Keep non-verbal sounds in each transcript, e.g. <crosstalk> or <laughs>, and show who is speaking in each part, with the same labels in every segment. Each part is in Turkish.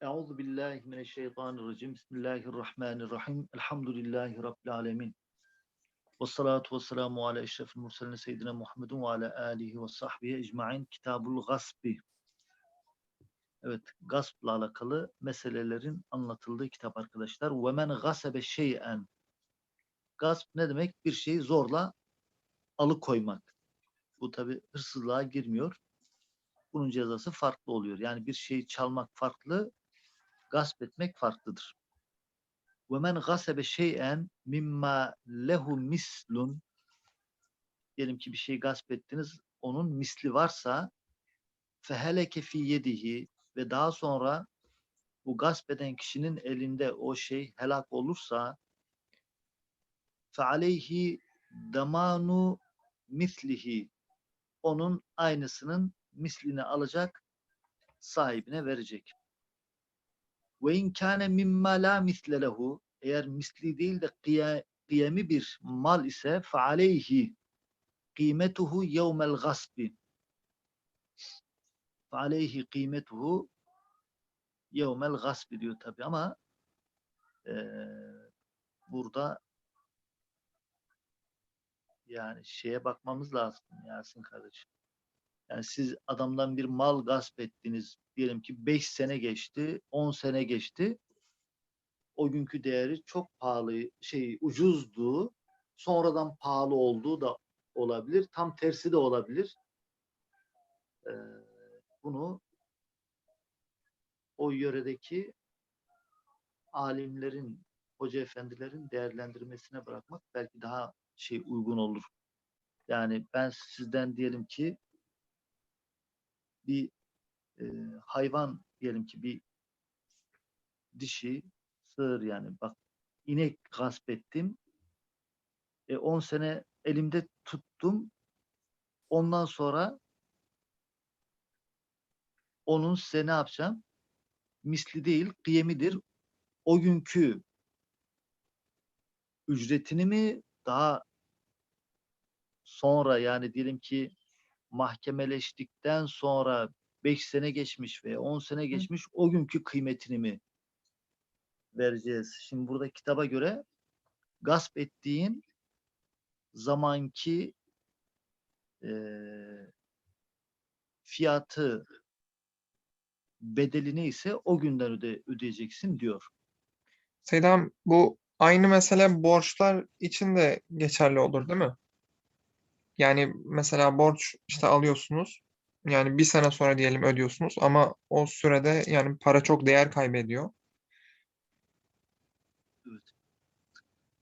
Speaker 1: Euzu billahi mineşşeytanirracim. Bismillahirrahmanirrahim. Elhamdülillahi rabbil alamin. Ves salatu vesselamu ala eşrefil murselin seyyidina Muhammedin ve ala alihi ve sahbihi ecmaîn. Kitabul Gasbi. Evet, gaspla alakalı meselelerin anlatıldığı kitap arkadaşlar. Ve men gasebe şey'en. Gasp ne demek? Bir şeyi zorla alıkoymak. Bu tabi hırsızlığa girmiyor. Bunun cezası farklı oluyor. Yani bir şeyi çalmak farklı, gasp etmek farklıdır. Ve men gasebe şey'en mimma lehu mislun diyelim ki bir şeyi gasp ettiniz, onun misli varsa feheleke fi yedihi ve daha sonra bu gasp eden kişinin elinde o şey helak olursa fe damanu mislihi onun aynısının mislini alacak sahibine verecek. Ve in kâne mimma la misle lehu eğer misli değil de kıyemi bir mal ise fe aleyhi kıymetuhu yevmel gasbi fe aleyhi kıymetuhu yevmel gasbi diyor tabi ama eee, burada yani şeye bakmamız lazım Yasin kardeşim. Yani siz adamdan bir mal gasp ettiniz. Diyelim ki 5 sene geçti, 10 sene geçti. O günkü değeri çok pahalı, şey ucuzdu. Sonradan pahalı olduğu da olabilir. Tam tersi de olabilir. Ee, bunu o yöredeki alimlerin, hoca efendilerin değerlendirmesine bırakmak belki daha şey uygun olur. Yani ben sizden diyelim ki bir e, hayvan diyelim ki bir dişi sığır yani bak inek gasp ettim. E, 10 sene elimde tuttum. Ondan sonra onun size ne yapacağım? Misli değil, kıyemidir. O günkü ücretini mi daha sonra yani diyelim ki mahkemeleştikten sonra 5 sene geçmiş veya 10 sene geçmiş o günkü kıymetini mi vereceğiz? Şimdi burada kitaba göre gasp ettiğin zamanki eee, fiyatı bedelini ise o günden öde, ödeyeceksin diyor.
Speaker 2: Seydam bu aynı mesele borçlar için de geçerli olur değil mi? Yani mesela borç işte alıyorsunuz. Yani bir sene sonra diyelim ödüyorsunuz ama o sürede yani para çok değer kaybediyor.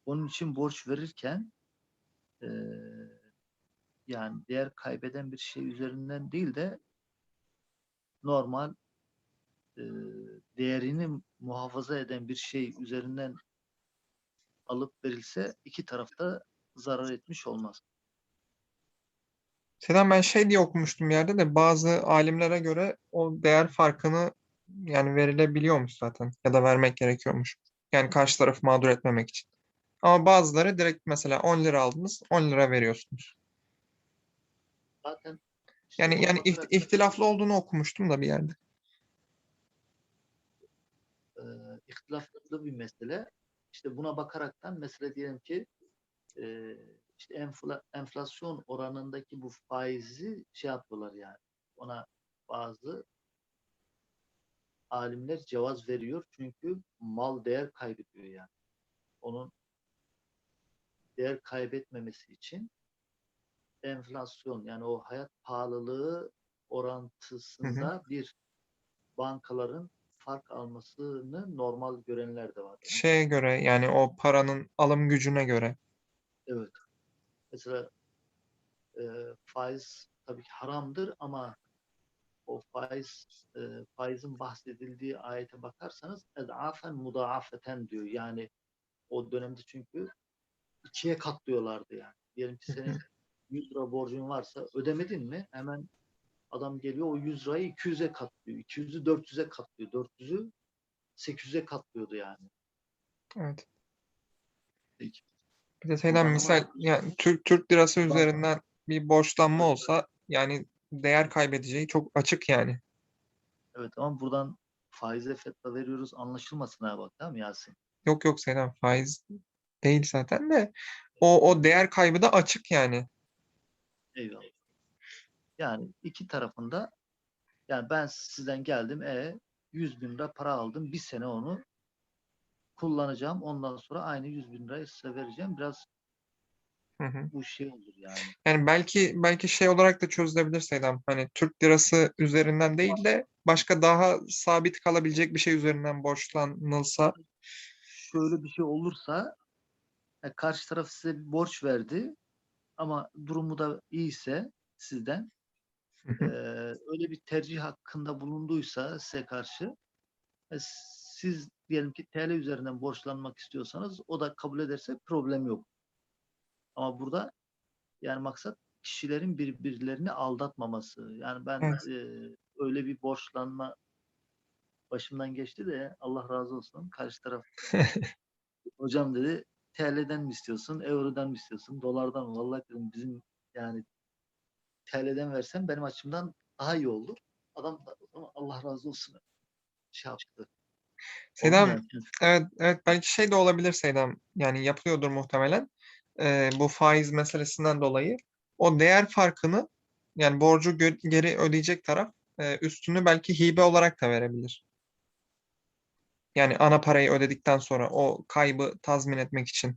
Speaker 1: Onun için borç verirken eee, yani değer kaybeden bir şey üzerinden değil de normal eee, değerini muhafaza eden bir şey üzerinden alıp verilse iki tarafta zarar etmiş olmaz.
Speaker 2: Seydam ben şey diye okumuştum bir yerde de bazı alimlere göre o değer farkını yani verilebiliyormuş zaten ya da vermek gerekiyormuş. Yani karşı tarafı mağdur etmemek için. Ama bazıları direkt mesela 10 lira aldınız 10 lira veriyorsunuz.
Speaker 1: Zaten
Speaker 2: Yani yani iht- ihtilaflı olduğunu okumuştum da bir yerde.
Speaker 1: e, ihtilaflı bir mesele. İşte buna bakaraktan mesela diyelim ki e, işte enfla, enflasyon oranındaki bu faizi şey yapıyorlar yani. Ona bazı alimler cevaz veriyor. Çünkü mal değer kaybediyor yani. Onun değer kaybetmemesi için enflasyon yani o hayat pahalılığı orantısında bir bankaların fark almasını normal görenler de var. Yani.
Speaker 2: Şeye göre yani o paranın alım gücüne göre.
Speaker 1: Evet. Mesela e, faiz tabii ki haramdır ama o faiz e, faizin bahsedildiği ayete bakarsanız edafen mudaafeten diyor. Yani o dönemde çünkü ikiye katlıyorlardı yani. Diyelim ki senin <laughs> 100 lira borcun varsa ödemedin mi hemen adam geliyor o 100 lirayı 200'e katlıyor. 200'ü 400'e katlıyor. 400'ü 800'e katlıyordu yani.
Speaker 2: Evet.
Speaker 1: Peki.
Speaker 2: Bir de
Speaker 1: ama-
Speaker 2: misal yani Türk Türk lirası üzerinden bir borçlanma olsa yani değer kaybedeceği çok açık yani.
Speaker 1: Evet ama buradan faize fetva veriyoruz anlaşılmasın ha bak tamam mı Yasin?
Speaker 2: Yok yok Selam faiz değil zaten de o o değer kaybı da açık yani.
Speaker 1: Eyvallah. Yani iki tarafında yani ben sizden geldim e 100 bin lira para aldım bir sene onu kullanacağım ondan sonra aynı 100 bin lirayı size vereceğim biraz
Speaker 2: Hı hı.
Speaker 1: bu şey olur yani.
Speaker 2: Yani belki belki şey olarak da çözülebilir Selam. Hani Türk lirası üzerinden değil de başka daha sabit kalabilecek bir şey üzerinden borçlanılsa.
Speaker 1: Şöyle bir şey olursa e, karşı taraf size bir borç verdi ama durumu da iyiyse sizden e, öyle bir tercih hakkında bulunduysa size karşı e, siz diyelim ki TL üzerinden borçlanmak istiyorsanız o da kabul ederse problem yok. Ama burada yani maksat kişilerin birbirlerini aldatmaması. Yani ben
Speaker 2: Evet.
Speaker 1: e, öyle bir borçlanma başımdan geçti de Allah razı olsun. Karşı taraf <laughs> hocam dedi TL'den mi istiyorsun, eurodan mı istiyorsun, dolardan mı? Vallahi dedim bizim yani TL'den versen benim açımdan daha iyi olur. Adam da Allah razı olsun şey yaptı. Yani.
Speaker 2: evet, evet belki şey de olabilir Selam. Yani yapılıyordur muhtemelen. Ee, bu faiz meselesinden dolayı. O değer farkını yani borcu geri ödeyecek taraf e, üstünü belki hibe olarak da verebilir. Yani ana parayı ödedikten sonra o kaybı tazmin etmek için.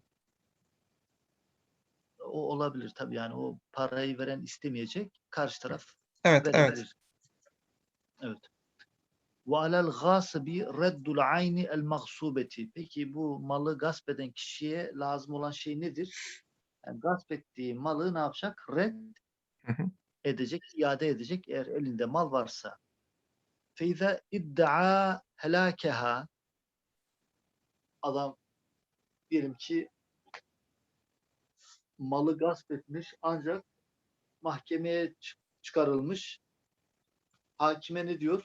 Speaker 1: O olabilir tabii yani o parayı veren istemeyecek. Karşı taraf
Speaker 2: Evet, evet.
Speaker 1: verebilir. Evet. Ve alel gasibi reddul ayni el magsubeti. Peki bu malı gasp eden kişiye lazım olan şey nedir? Yani gasp ettiği malı ne yapacak? Red edecek, iade edecek eğer elinde mal varsa. Feize iddia helakeha adam diyelim ki malı gasp etmiş ancak mahkemeye çı- çıkarılmış. Hakime ne diyor?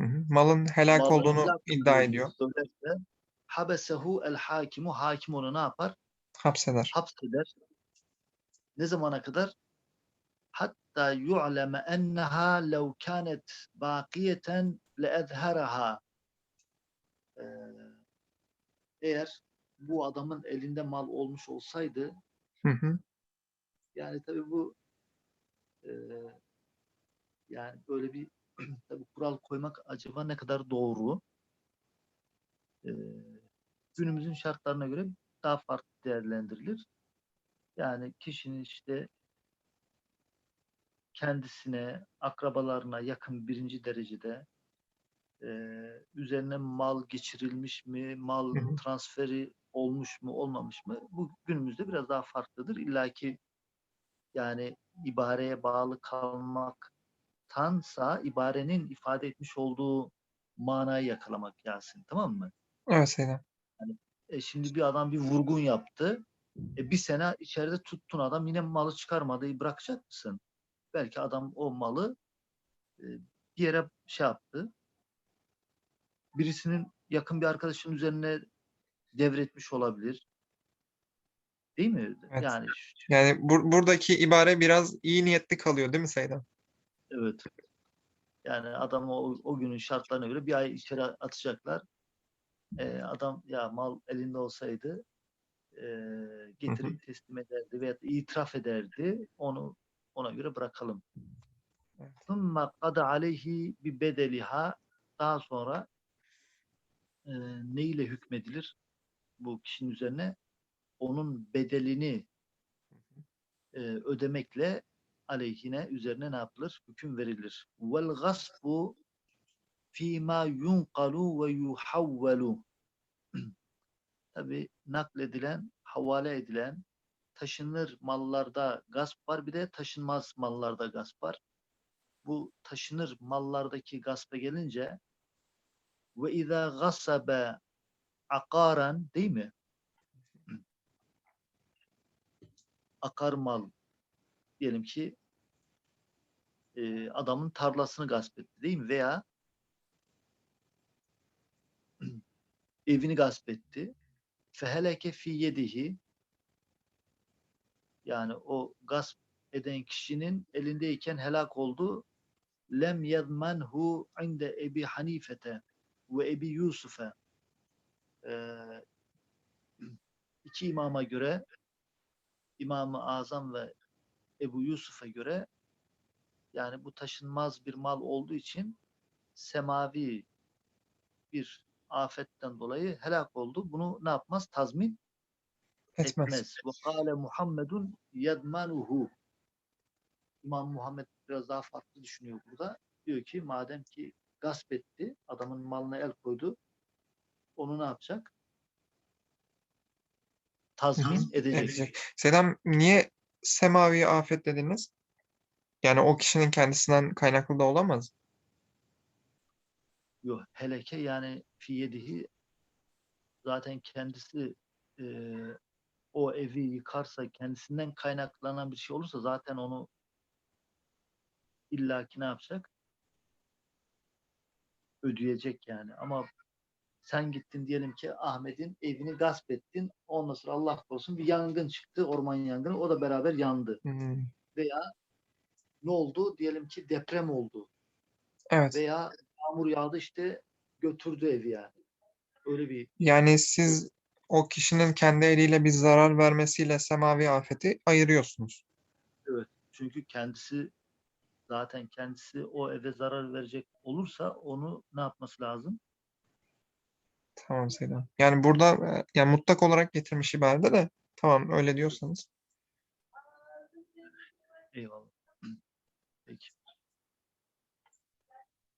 Speaker 2: Hı hı. Malın helak
Speaker 1: Malın
Speaker 2: olduğunu
Speaker 1: helak
Speaker 2: iddia ediyor.
Speaker 1: Söylerse habesehu el hakimu hakim onu ne yapar?
Speaker 2: Hapseder.
Speaker 1: Hapseder. Ne zamana kadar? Hatta yu'leme enneha lev kânet bâkiyeten leezheraha. Ee, eğer bu adamın elinde mal olmuş olsaydı
Speaker 2: Hı hı.
Speaker 1: yani tabii bu e, yani böyle bir <clears throat> tabii kural koymak acaba ne kadar doğru? Ee, günümüzün şartlarına göre daha farklı değerlendirilir. Yani kişinin işte kendisine, akrabalarına yakın birinci derecede e, üzerine mal geçirilmiş mi, mal transferi olmuş mu, olmamış mı? Bu günümüzde biraz daha farklıdır. İlla ki yani ibareye bağlı kalmaktansa ibarenin ifade etmiş olduğu manayı yakalamak Yasin. Tamam mı?
Speaker 2: Evet Selam.
Speaker 1: E şimdi bir adam bir vurgun yaptı. E bir sene içeride tuttun adam yine malı çıkarmadı. Bırakacak mısın? Belki adam o malı e, bir yere şey yaptı. Birisinin yakın bir arkadaşının üzerine devretmiş olabilir. Değil mi?
Speaker 2: Evet.
Speaker 1: Yani
Speaker 2: Yani bur- buradaki ibare biraz iyi niyetli kalıyor değil mi Seydam?
Speaker 1: Evet. Yani adamı o, o günün şartlarına göre bir ay içeri atacaklar. Ee, adam ya mal elinde olsaydı e, getirip teslim ederdi veya itiraf ederdi. Onu ona göre bırakalım.
Speaker 2: Thumma
Speaker 1: kada aleyhi bi bedeliha daha sonra e, ne hükmedilir bu kişinin üzerine? Onun bedelini e, ödemekle aleyhine üzerine ne yapılır? Hüküm verilir. Vel gasbu fîmâ yunqalu ve yuhavvelu <clears throat> Tabi nakledilen, havale edilen, taşınır mallarda gasp var. Bir de taşınmaz mallarda gasp var. Bu taşınır mallardaki gaspa gelince ve izâ gasabe akaran değil mi? <clears throat> Akar mal diyelim ki e, adamın tarlasını gasp etti değil mi? Veya <clears throat> evini gasp etti. Feheleke fi yedihi yani o gasp eden kişinin elindeyken helak oldu. lem yezmenhu inde Ebi Hanifete ve Ebi Yusuf'e Ee, iki imama göre İmam-ı Azam ve Ebu Yusuf'a göre yani bu taşınmaz bir mal olduğu için semavi bir afetten dolayı helak oldu. Bunu ne yapmaz? Tazmin
Speaker 2: Etmez.
Speaker 1: etmez. Ve Muhammedun yedmanuhu. İmam Muhammed biraz daha farklı düşünüyor burada. Diyor ki madem ki gasp etti, adamın malına el koydu, onu ne yapacak? Tazmin edecek.
Speaker 2: Edecek. Selam niye semavi afet dediniz? Yani o kişinin kendisinden kaynaklı da olamaz.
Speaker 1: Yok, heleke yani fiyedihi zaten kendisi e, o evi yıkarsa kendisinden kaynaklanan bir şey olursa zaten onu illaki ne yapacak? Ödeyecek yani. Ama sen gittin diyelim ki Ahmet'in evini gasp ettin. Ondan sonra Allah korusun bir yangın çıktı. Orman yangını. O da beraber yandı.
Speaker 2: Hmm,
Speaker 1: Veya ne oldu? Diyelim ki deprem oldu.
Speaker 2: Evet.
Speaker 1: Veya yağmur yağdı işte götürdü evi yani. Öyle bir
Speaker 2: Yani siz o kişinin kendi eliyle bir zarar vermesiyle semavi afeti ayırıyorsunuz.
Speaker 1: Çünkü kendisi zaten kendisi o eve zarar verecek olursa onu ne yapması lazım?
Speaker 2: Tamam Selam. Yani burada e, yani mutlak olarak getirmiş ibarede de tamam öyle diyorsanız.
Speaker 1: Eyvallah. Hı. Peki.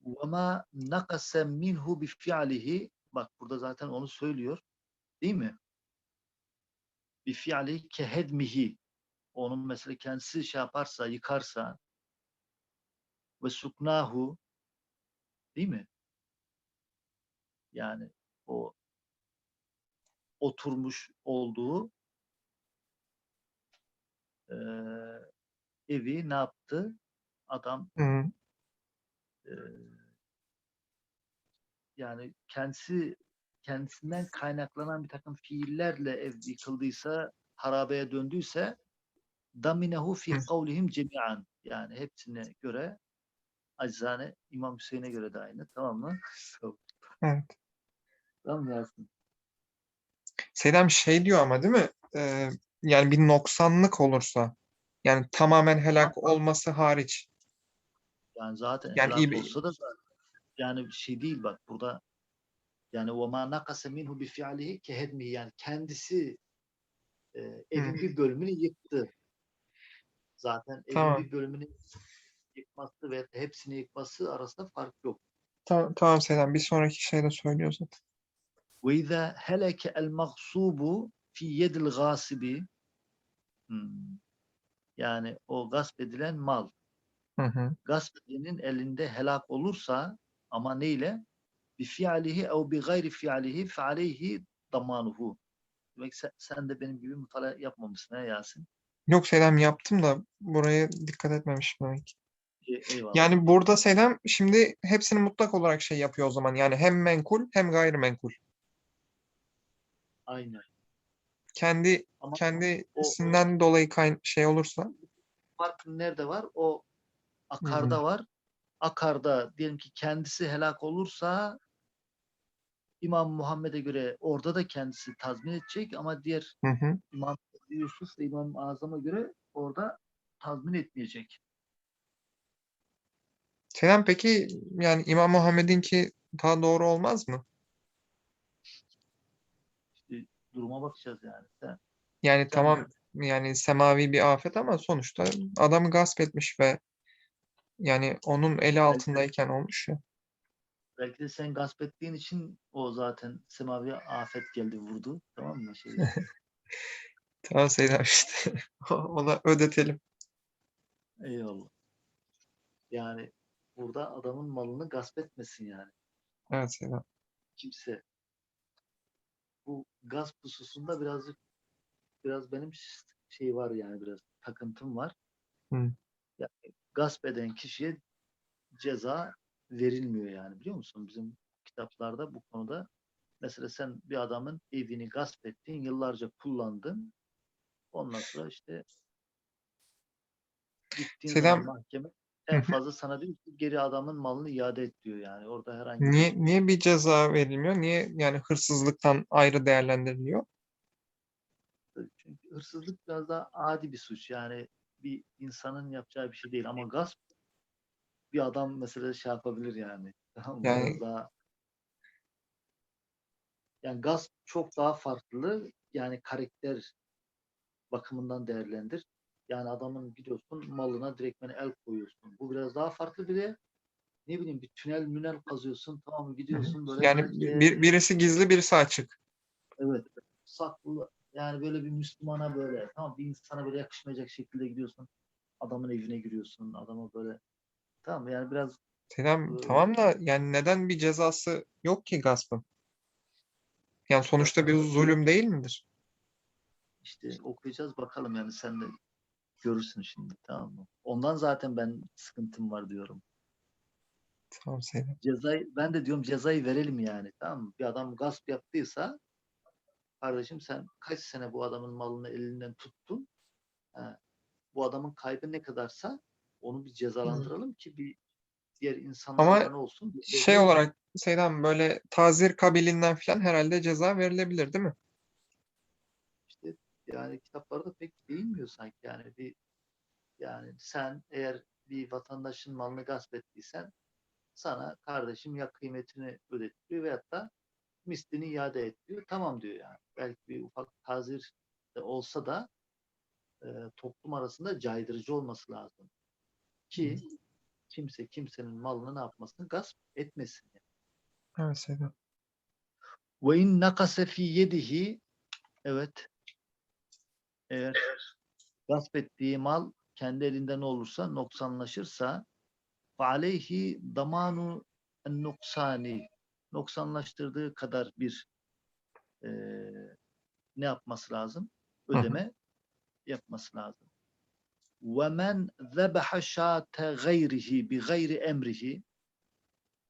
Speaker 1: وَمَا نَقَسَ مِنْهُ بِفِعْلِهِ Bak burada zaten onu söylüyor. Değil mi? بِفِعْلِهِ كَهَدْمِهِ Onun mesela kendisi şey yaparsa, yıkarsa ve suknahu değil mi? Yani o oturmuş olduğu eee, evi ne yaptı? Adam
Speaker 2: Hı,
Speaker 1: eee, yani kendisi kendisinden kaynaklanan bir takım fiillerle ev yıkıldıysa, harabeye döndüyse daminehu fi
Speaker 2: Hı.
Speaker 1: kavlihim cemi'an. Yani hepsine göre acizane İmam Hüseyin'e göre de aynı. Tamam mı? <laughs>
Speaker 2: evet.
Speaker 1: Tamam Yasin?
Speaker 2: Selam şey diyor ama değil mi? Ee, yani bir noksanlık olursa yani tamamen helak olması hariç.
Speaker 1: Yani zaten
Speaker 2: yani iyi
Speaker 1: olsa da zaten, yani bir şey değil bak burada yani ve ma nakase minhu bi fi'lihi kehedmi yani kendisi e, evin bir bölümünü yıktı. Zaten evin
Speaker 2: tamam.
Speaker 1: bir bölümünü yıkması ve hepsini yıkması arasında fark yok.
Speaker 2: Tamam, tamam Selam. Bir sonraki şeyde söylüyorsun. Ve
Speaker 1: izâ heleke el mağsubu fi yedil gâsibi. Yani o gasp edilen mal
Speaker 2: Hı hı.
Speaker 1: gasp edenin elinde helak olursa ama neyle? Bi fi'alihi ev bi gayri fi'alihi fe aleyhi damanuhu. Demek sen, sen de benim gibi mutala yapmamışsın ha Yasin.
Speaker 2: Yok Selam yaptım da buraya dikkat etmemişim demek.
Speaker 1: E, eyvallah.
Speaker 2: Yani burada Selam şimdi hepsini mutlak olarak şey yapıyor o zaman. Yani hem menkul hem gayrimenkul.
Speaker 1: Aynen.
Speaker 2: Kendi
Speaker 1: Ama
Speaker 2: kendisinden dolayı kayn şey olursa
Speaker 1: fark nerede var? O akarda var. Akarda diyelim ki kendisi helak olursa İmam Muhammed'e göre orada da kendisi tazmin edecek ama diğer
Speaker 2: hı hı.
Speaker 1: İmam Yusuf ve İmam Azam'a göre orada tazmin etmeyecek.
Speaker 2: Selam peki yani İmam Muhammed'inki daha doğru olmaz mı?
Speaker 1: İşte duruma bakacağız yani. Sen,
Speaker 2: Yani
Speaker 1: Sen-
Speaker 2: tamam yani semavi bir afet ama sonuçta adamı gasp etmiş ve yani onun eli altındayken olmuş ya.
Speaker 1: belki de sen gasp ettiğin için o zaten semavi afet geldi vurdu. Tamam mı? Şey, <laughs>
Speaker 2: Tamam Selam işte. <laughs> Ona ödetelim.
Speaker 1: eyvallah. Yani burada adamın malını gasp etmesin yani.
Speaker 2: Evet Selam.
Speaker 1: Kimse. Bu gasp hususunda birazcık biraz benim ş- şey var yani biraz takıntım var.
Speaker 2: Hı.
Speaker 1: Yani gasp eden kişiye ceza verilmiyor yani biliyor musun? Bizim kitaplarda bu konuda mesela sen bir adamın evini gasp ettin, yıllarca kullandın. Ondan sonra işte gittiğin
Speaker 2: Selam.
Speaker 1: zaman mahkeme En fazla sana diyor ki geri adamın malını iade et diyor yani. Orada herhangi
Speaker 2: Niye niye bir ceza verilmiyor? Niye yani hırsızlıktan ayrı değerlendiriliyor?
Speaker 1: çünkü hırsızlık biraz daha adi bir suç. Yani bir insanın yapacağı bir şey değil ama gasp bir adam mesela şey yapabilir yani. <laughs>
Speaker 2: Yani-
Speaker 1: daha yani gasp çok daha farklı. Yani karakter bakımından değerlendir. Yani adamın gidiyorsun malına direktmen el koyuyorsun. Bu biraz daha farklı bir de ne bileyim bir tünel münel kazıyorsun tamam gidiyorsun böyle
Speaker 2: Yani bir, birisi gizli birisi açık.
Speaker 1: Evet. Saklı yani böyle bir Müslümana böyle tamam bir insana böyle yakışmayacak şekilde gidiyorsun. Adamın evine giriyorsun. Adama böyle tamam yani biraz
Speaker 2: Selam,
Speaker 1: Ee,
Speaker 2: tamam da yani neden bir cezası yok ki gaspın? Yani sonuçta bir zulüm değil midir?
Speaker 1: işte okuyacağız bakalım yani sen de görürsün şimdi tamam mı? Ondan zaten ben sıkıntım var diyorum.
Speaker 2: Tamam Selam.
Speaker 1: Cezayı ben de diyorum cezayı verelim yani tamam mı? Bir adam gasp yaptıysa kardeşim sen kaç sene bu adamın malını elinden tuttun? Ha, bu adamın kaybı ne kadarsa onu bir cezalandıralım ki bir diğer insanlara
Speaker 2: Ama
Speaker 1: olsun? Bir-
Speaker 2: Şey olarak Selam böyle tazir kabilinden falan herhalde ceza verilebilir değil mi?
Speaker 1: işte yani kitaplarda pek değinmiyor sanki yani bir yani sen eğer bir vatandaşın malını gasp ettiysen sana kardeşim ya kıymetini ödetiyor veyahut da mislini iade et diyor. Tamam diyor yani. Belki bir ufak tazir de olsa da e, toplum arasında caydırıcı olması lazım. Ki kimse kimsenin malını ne yapmasın? Gasp etmesin.
Speaker 2: Evet Selam.
Speaker 1: Ve in nakase fi yedihi evet eğer gasp ettiği mal kendi elinde ne olursa noksanlaşırsa aleyhi damanu nuksani noksanlaştırdığı kadar bir eee, ne yapması lazım?
Speaker 2: hı.
Speaker 1: Ödeme yapması lazım. Ve men zebaha şate gayrihi bi gayri emrihi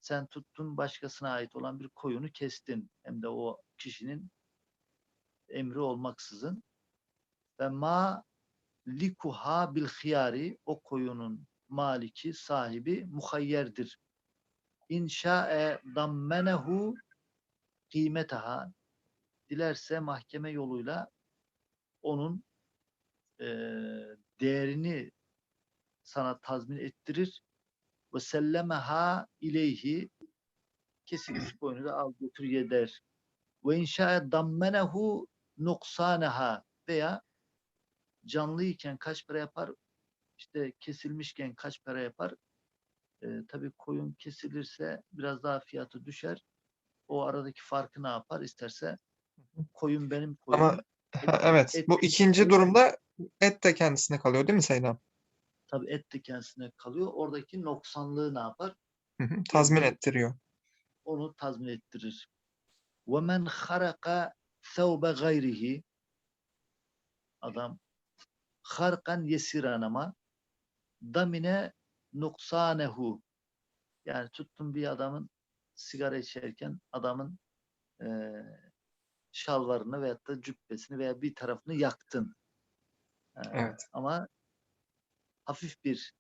Speaker 1: sen tuttun başkasına ait olan bir koyunu kestin. Hem de o kişinin emri olmaksızın. Ve ma likuha bil hiyari o koyunun maliki, sahibi muhayyerdir. İnşa'e dammenehu kıymetaha dilerse mahkeme yoluyla onun eee, değerini sana tazmin ettirir ve sellemeha ileyhi kesilmiş koyunu da al götür ye der. Ve inşa'e dammenehu nuksaneha veya canlıyken kaç para yapar? İşte kesilmişken kaç para yapar? Ee, tabii koyun kesilirse biraz daha fiyatı düşer. O aradaki farkı ne yapar? İsterse koyun benim koyunum.
Speaker 2: Ama ha, evet
Speaker 1: et-
Speaker 2: bu ikinci
Speaker 1: et-
Speaker 2: durumda et de kendisine kalıyor değil mi Selam?
Speaker 1: tabii et de kendisine kalıyor. Oradaki noksanlığı ne yapar?
Speaker 2: Hı hı, Tazmin
Speaker 1: Yerine-
Speaker 2: ettiriyor.
Speaker 1: Onu tazmin ettirir. وَمَنْ خَرَقَ ثَوْبَ غَيْرِهِ Adam harkan yesiran ama damine nuksanehu yani tuttun bir adamın sigara içerken adamın eee şalvarını veyahut da cübbesini veya bir tarafını yaktın. Eee,
Speaker 2: Evet.
Speaker 1: Ama hafif bir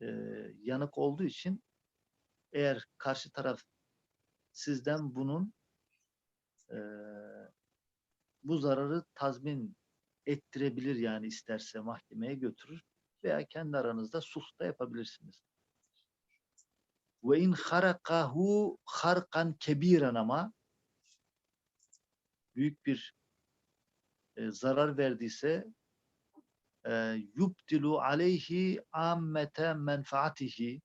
Speaker 1: eee, yanık olduğu için eğer karşı taraf sizden bunun eee, bu zararı tazmin ettirebilir yani isterse mahkemeye götürür veya kendi aranızda sulh da yapabilirsiniz. Ve in harakahu harkan kebiren ama büyük bir e, zarar verdiyse e, yubdilu aleyhi ammete menfaatihi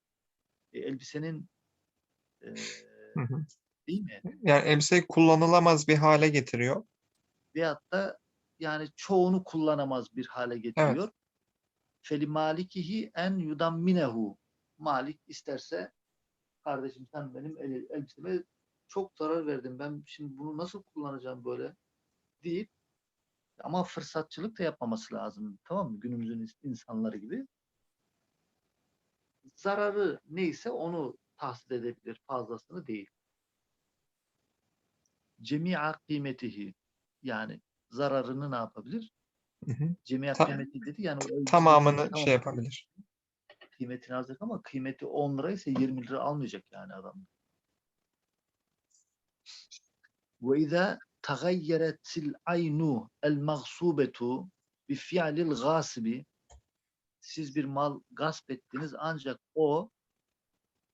Speaker 1: E, elbisenin e,
Speaker 2: Hı hı.
Speaker 1: değil mi?
Speaker 2: Yani elbiseyi kullanılamaz bir hale getiriyor.
Speaker 1: Veyahut da yani çoğunu kullanamaz bir hale getiriyor. Feli malikihi en yudamminehu. Malik isterse kardeşim sen benim el, elbiseme çok zarar verdin. Ben şimdi bunu nasıl kullanacağım böyle deyip ama fırsatçılık da yapmaması lazım. Tamam mı? Günümüzün ins- insanları gibi. Zararı neyse onu tahsil edebilir. Fazlasını değil. Cemi'a kıymetihi yani zararını ne yapabilir?
Speaker 2: Hı hı.
Speaker 1: Cemi'a
Speaker 2: Ta-
Speaker 1: kıymeti dedi yani
Speaker 2: Tamamını
Speaker 1: tamam,
Speaker 2: şey yapabilir.
Speaker 1: kıymetini alacak ama kıymeti 10 lira ise 20 lira almayacak yani adam. Ve izâ tagayyeretil aynu el mağsubetu bi fi'lil gasibi siz bir mal gasp ettiniz ancak o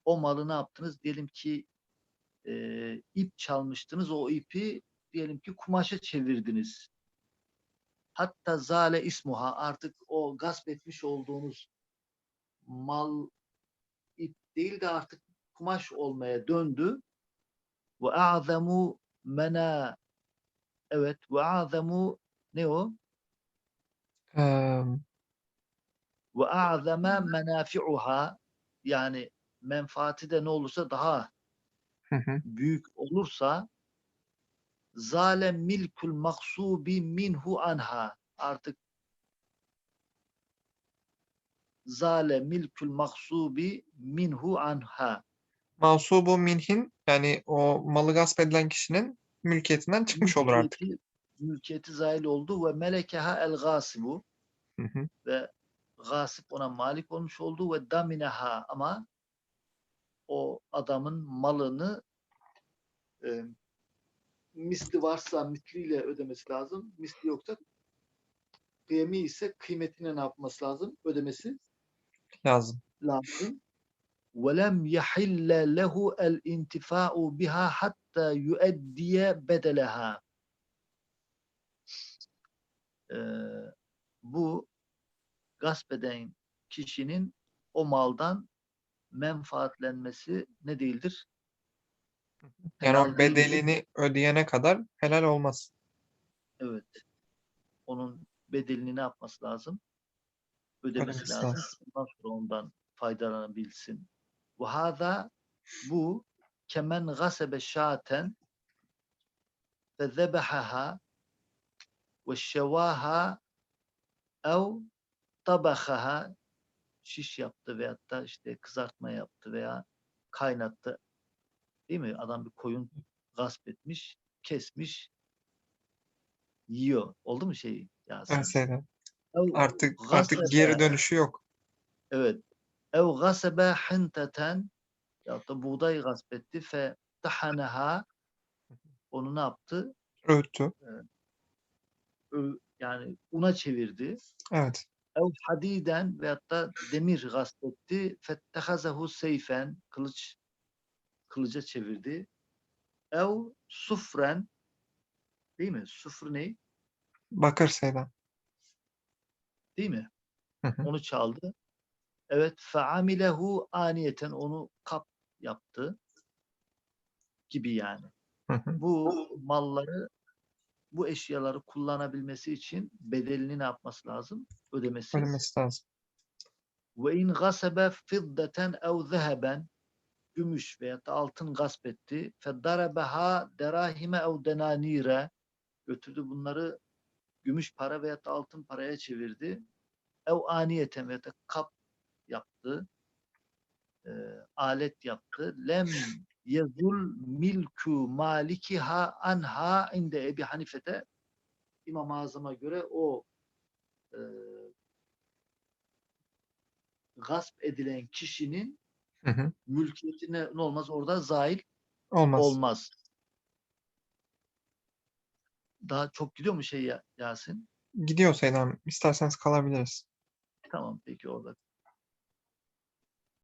Speaker 1: o malı ne yaptınız? Diyelim ki e, ip çalmıştınız. O ipi diyelim ki kumaşa çevirdiniz. Hatta zale ismuha artık o gasp etmiş olduğunuz mal ip değil de artık kumaş olmaya döndü. Ve a'zamu mena evet ve a'zamu ne o? Ve a'zama menafi'uha yani menfaati de ne olursa daha büyük olursa zale milkul maksubi minhu anha artık zale milkul maksubi minhu anha
Speaker 2: Mansubu minhin yani o malı gasp edilen kişinin mülkiyetinden çıkmış olur artık.
Speaker 1: mülkiyeti, mülkiyeti zail oldu. Ve melekeha el gasibu
Speaker 2: Hı hı.
Speaker 1: ve gasip ona malik olmuş oldu. Ve daminaha ama o adamın malını e, misli varsa misliyle ödemesi lazım. Misli yoksa kıyemi ise kıymetine ne yapması lazım? Ödemesi
Speaker 2: Lazım.
Speaker 1: lazım. وَلَمْ يَحِلَّ لَهُ الْاِنْتِفَاءُ بِهَا حَتَّى يُؤَدِّيَ بَدَلَهَا Ee, bu gasp eden kişinin o maldan menfaatlenmesi ne değildir?
Speaker 2: Yani
Speaker 1: Helal
Speaker 2: o bedelini ödeyene kadar helal olmaz.
Speaker 1: Evet. Onun bedelini ne yapması lazım? Ödemesi
Speaker 2: Ödemesi
Speaker 1: lazım.
Speaker 2: lazım.
Speaker 1: Ondan sonra ondan faydalanabilsin. Ve hâzâ bu kemen gasebe şaten ve zebehaha ve şevaha ev tabahaha şiş yaptı veyahut da işte kızartma yaptı veya kaynattı. Değil mi? Adam bir koyun gasp etmiş, kesmiş, yiyor. Oldu mu şey Yasin?
Speaker 2: Seydam.
Speaker 1: Ev
Speaker 2: Artık artık geri
Speaker 1: gasebe-
Speaker 2: dönüşü yok.
Speaker 1: Evet. Ev gasebe hinteten ya da buğday gasp etti fe tahaneha onu ne yaptı?
Speaker 2: Öğüttü.
Speaker 1: Ö- Yani una çevirdi.
Speaker 2: Evet.
Speaker 1: Ev hadiden veyahut da demir gasp etti. Fettehazehu seyfen kılıç kılıca çevirdi. Ev sufren değil mi? Sufr ne?
Speaker 2: Bakır Seydam.
Speaker 1: Değil mi?
Speaker 2: Hı hı.
Speaker 1: Onu çaldı. Evet. Feamilehu aniyeten onu kap yaptı gibi yani.
Speaker 2: Hı hı.
Speaker 1: bu malları bu eşyaları kullanabilmesi için bedelini ne yapması lazım? Ödemesi.
Speaker 2: Ödemesi lazım.
Speaker 1: Ve in gasabe fiddeten ev zeheben gümüş veya da altın gasp etti. Feddarabeha derahime ev denanire götürdü bunları gümüş para veya da altın paraya çevirdi. Ev aniyeten veya da kap yaptı. e, alet yaptı. Lem yezul milku malikiha anha inde Ebi Hanife'de İmam-ı Azam'a göre o e, gasp edilen kişinin
Speaker 2: Hı hı.
Speaker 1: mülkiyetine ne olmaz orada zail
Speaker 2: Olmaz.
Speaker 1: olmaz. Daha çok gidiyor mu şey ya, Yasin?
Speaker 2: Gidiyor Seydam. İsterseniz kalabiliriz.
Speaker 1: Tamam peki orada